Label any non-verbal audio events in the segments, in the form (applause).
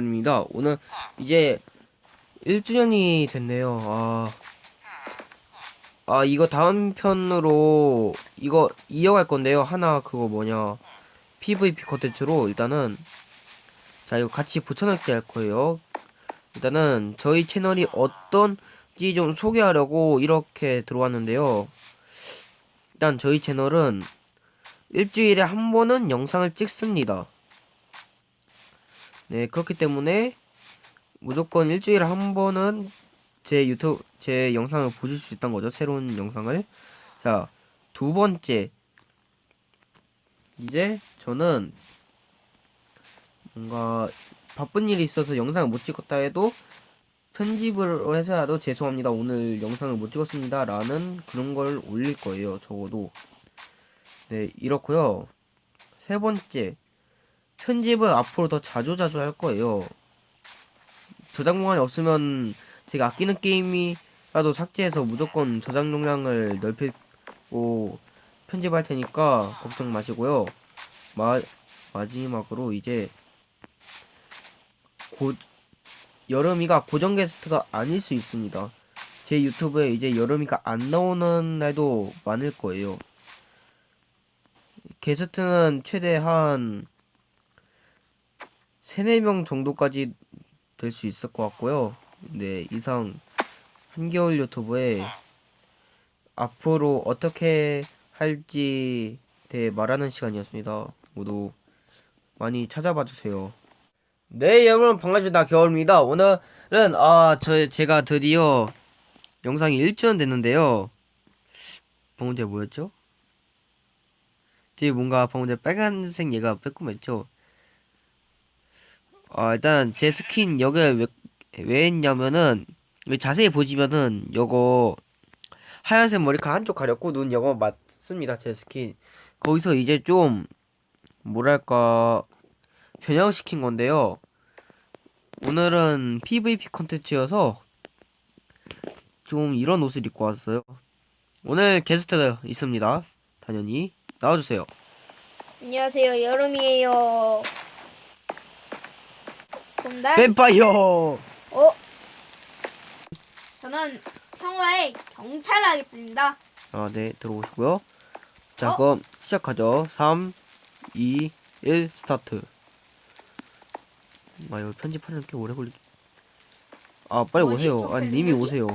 겨울입니다. 오늘 이제 1주년이 됐네요. 아, 아 이거 다음 편으로 이거 이어갈 건데요. 하나 그거 뭐냐 PVP 컨텐츠로 일단은 자 이거 같이 붙여넣기 할 거예요. 일단은 저희 채널이 어떤지 좀 소개하려고 이렇게 들어왔는데요. 일단 저희 채널은 일주일에 한 번은 영상을 찍습니다. 네, 그렇기 때문에 무조건 일주일에 한 번은 제 유튜브 제 영상을 보실 수 있다는 거죠. 새로운 영상을. 자, 두 번째. 이제 저는 뭔가 바쁜 일이 있어서 영상을 못 찍었다 해도 편집을 해서라도 죄송합니다. 오늘 영상을 못 찍었습니다. 라는 그런 걸 올릴 거예요. 적어도. 네, 이렇고요. 세 번째. 편집을 앞으로 더 자주자주 할 거예요. 저장 공간이 없으면 제가 아끼는 게임이라도 삭제해서 무조건 저장 용량을 넓히고 편집할 테니까 걱정 마시고요. 마, 마지막으로 이제 곧 여름이가 고정 게스트가 아닐 수 있습니다. 제 유튜브에 이제 여름이가 안 나오는 날도 많을 거예요. 게스트는 최대 한 3, 4명 정도까지 될 수 있을 것 같고요. 네, 이상 한겨울 유튜브에 앞으로 어떻게 할지 대해 말하는 시간이었습니다. 모두 많이 찾아봐 주세요. 네, 여러분 반갑습니다. 겨울입니다. 오늘은 아, 저 제가 드디어 영상이 1주년 됐는데요. 전에 뭐였죠? 뒤에 뭔가 전에 빨간색 얘가 빼꼼했죠? 아, 일단 제 스킨 여기 왜, 왜 했냐면은 자세히 보시면은 요거 하얀색 머리카락 한쪽 가렸고 눈 요거 맞습니다. 제 스킨. 거기서 이제 좀 뭐랄까 변형시킨 건데요. 오늘은 PVP 컨텐츠여서 좀 이런 옷을 입고 왔어요. 오늘 게스트 있습니다. 당연히 나와주세요. 안녕하세요 여름이에요 곰달 뱀파이어. 어? 저는 평화의 경찰을 하겠습니다 아, 네, 들어오시고요. 자, 어? 그럼 시작하죠. 3, 2, 1, 스타트. 아, 이거 편집하는 게 오래 걸리. 아, 빨리 어디 오세요. 또 아, 님이? 오세요.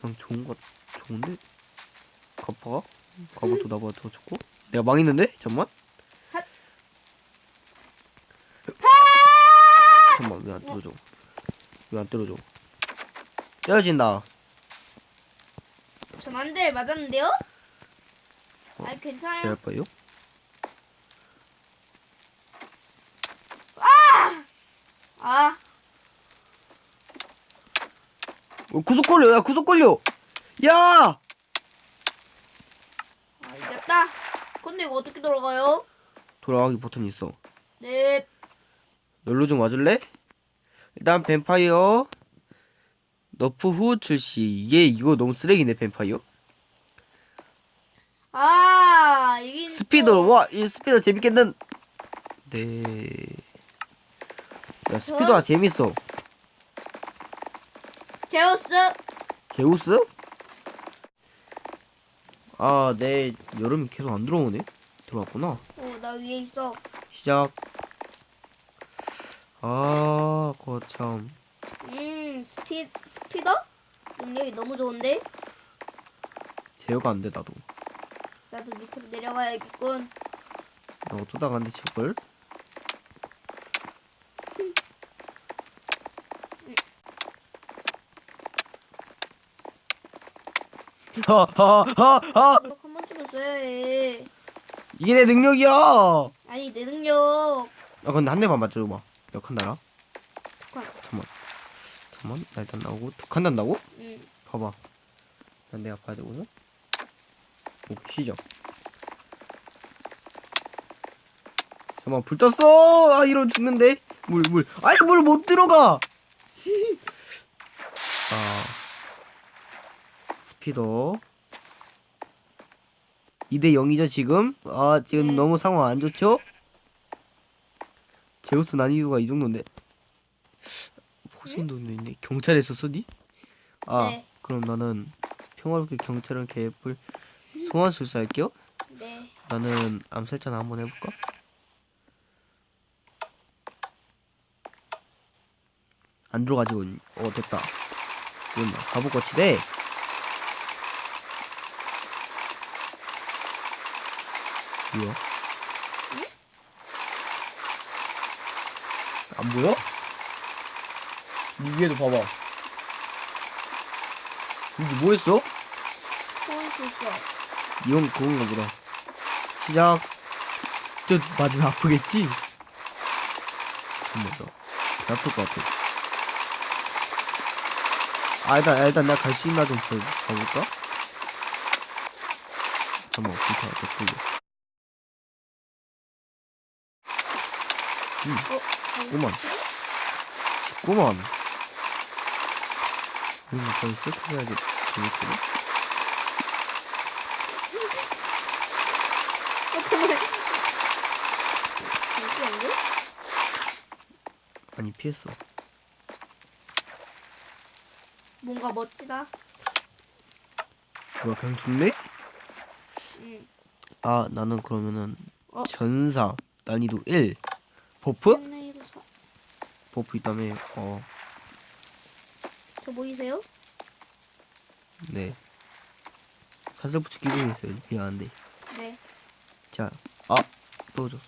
그냥 좋은 거, 좋은데? 가빠가? 가봐도 나보다 더 좋고? 내가 망했는데? 잠만. 핫. 잠만, 왜안 떨어져? 왜안 떨어져? 떨어진다. 전한대 맞았는데요? 어, 아니 괜찮아요 제할 거예요? 아 어, 구속 걸려, 야, 구속 걸려! 야! 아, 이겼다 근데 이거 어떻게 돌아가요? 돌아가기 버튼이 있어. 네 열로 좀 와줄래? 일단 뱀파이어. 너프 후 출시. 얘 이거 너무 쓰레기네 뱀파이어. 아, 이긴 스피더. 와이 스피더 재밌겠는. 네 야 스피더가 재밌어. 제우스? 제우스? 아 내 여름이 계속 안 들어오네? 들어왔구나. 어, 나 위에 있어. 시작 아 거참. 음 스피 스피더? 능력이 너무 좋은데? 제어가 안 돼 나도. 나도 밑으로 내려가야겠군. 나 어쩌다가 안돼 저걸 하하하하 한 번쯤은 써야 해. 이게 내 능력이야! 아 아니 내 능력. 근데 한 대만 맞춰줘봐 몇 칸 달아? 칸. 잠만. 잠만. 나 일단 나오고. 두 칸 단다고? 음. 봐봐. 난 내가 봐야 되거든? 오케이 시작. 잠만 불 떴어! 아 이러면 죽는데? 물 물. 아이 물 못 들어가! (laughs) 아. 스피더 2대 0이죠 지금? 아 지금 네. 너무 상황 안 좋죠 제우스 난이도가 이 정도인데 포세이돈도 있네. 경찰에서 쓰니? 아, 네. 그럼 나는 평화롭게 경찰은 개뿔 소환술사 할게요. 네. 나는 암살자나 한번 해볼까? 안 들어가지고 어 됐다. 이건 바보 거치대. 뭐야? 안 보여? 니 위에도 봐봐. 이게 뭐 했어? 소환술사. 이건 그건가 보다. 시작. 저 맞으면 아프겠지? 잠깐만, 나 아플 것 같아. 아, 일단, 아, 일단 내가 갈 수 있나 좀 봐- 봐볼까? 잠깐만, 괜찮아, 됐고. 어? 꼬만. 꼬만. 이거 거의 세팅해야지 재밌거든? 잠깐만. 잠시만요. 아니, 피했어. 뭔가 멋지다. 뭐야, 그냥 죽네? 응. 아, 나는 그러면은, 어? 전사, 난이도 1. 버프? 사 버프 있다며, 어, 저 보이세요? 네. 사슬 붙이 끼고 있어요. 미안한데. 네. 자, 아, 떨어졌어.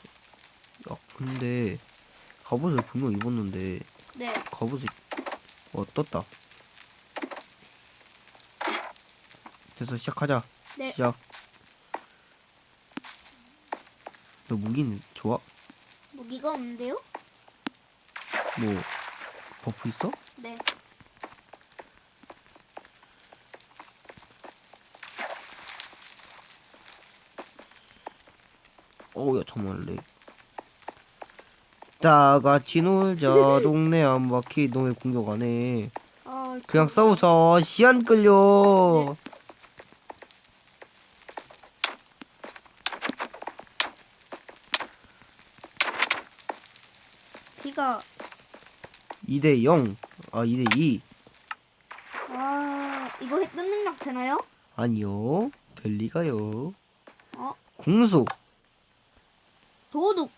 야, 근데, 갑옷을 분명 입었는데, 네. 갑옷이, 어, 떴다. 됐어, 시작하자. 네. 시작. 너 무기는 좋아? 무기가 없는데요? 뭐, 버프 있어? 네. 어우, 야, 정말 렉. 다 같이 놀자. (laughs) 동네 한 바퀴 너의 공격 안 해. 아, 그냥 싸우자. 시안 끌려. 비가 2대 0. 아, 2대 2. 아 이거 했던 능력 되나요? 아니요. 될 리가요. 어 공수. 도둑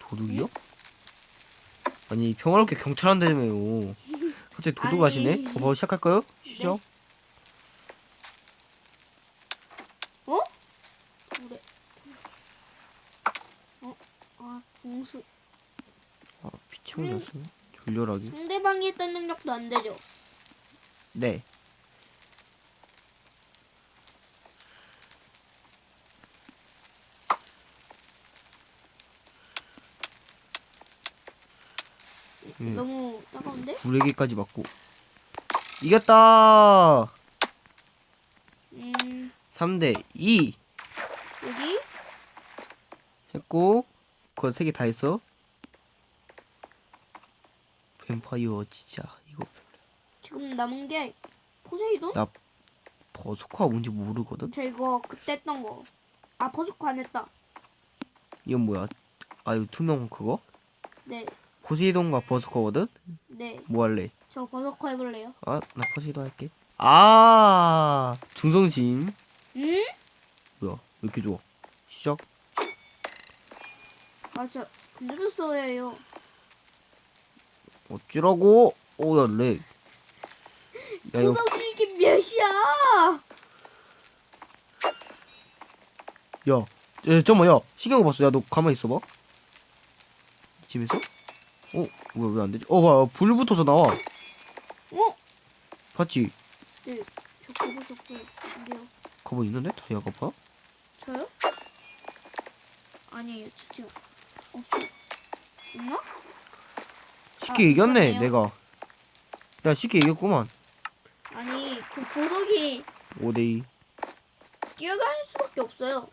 도둑이요? 아니, 평화롭게 경찰 한다며요. 갑자기 도둑 아니. 하시네? 어, 바로 시작할까요? 시작. 어? 그래 어아 공수 아, 미친놈이었어. 졸렬하게. 상대방이 했던 능력도 안 되죠 네. 음. 너무 따가운데? 불에게까지 맞고. 이겼다! 음 3대 2 여기 했고, 그거 세 개 다 했어. 뱀파이어 진짜 이거 지금 남은 게 포세이돈? 나 버스커가 뭔지 모르거든. 저 이거 그때 했던 거 아 버스코 안 했다 이건 뭐야? 아 이거 투명 그거? 네네 포세이돈과 버스커거든. 뭐 할래? 저 버스코 해볼래요 아 나 포세이돈 할게. 아 중성심 음? 뭐야? 왜 이렇게 좋아? 시작. 맞아 근데도 써야 해요 어찌라고? 오야 렉. 야 이거 구석이 이게 몇이야 야, 야, 잠깐만, 야, 신경 봤어. 야, 너 가만히 있어봐. 집에서? 어, 뭐야, 왜 안 되지? 어, 봐, 불 붙어서 나와. 어? 봤지? 네, 저 그거 적어요. 근데요. 가보 있는데? 다이아가 봐? 저요? 아니에요, 저 지금 없어. 있나? 쉽게 아, 이겼네, 그러네요. 내가. 야, 쉽게 이겼구만. 아니, 그 보석이 5대2. 뛰어다닐 수밖에 없어요.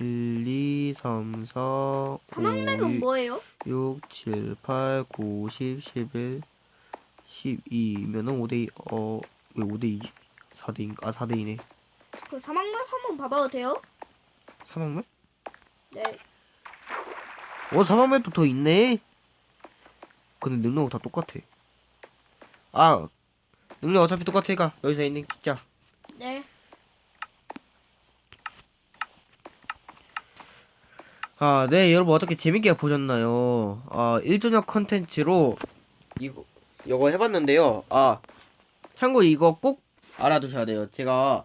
1, 2, 3, 4, 5, 사막맥은 뭐예요? 6, 7, 8, 9, 10, 11, 12면은 5대2. 어, 왜 5대2지? 4대2인가? 아, 4대2네. 그 사막맥 한번 봐봐도 돼요? 사막맵? 네. 어, 사막맵도 더 있네. 근데 능력 다 똑같아. 아, 능력 어차피 똑같으니까 여기서 있는 진짜. 네. 아, 네, 여러분 어떻게 재밌게 보셨나요? 아, 1주년 컨텐츠로 이거 이거 해봤는데요. 아, 참고 이거 꼭 알아두셔야 돼요. 제가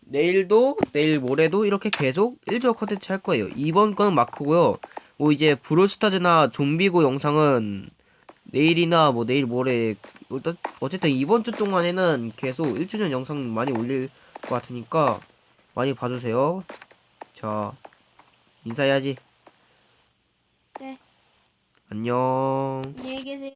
내일도 내일 모레도 이렇게 계속 1주년 컨텐츠 할 거예요. 이번 거는 마크고요. 뭐 이제 브롤스타즈나 좀비고 영상은 내일이나 뭐 내일 모레 어쨌든 이번 주 동안에는 계속 1주년 영상 많이 올릴 것 같으니까 많이 봐주세요. 자, 인사해야지. 네. 안녕. 안녕히 계세요.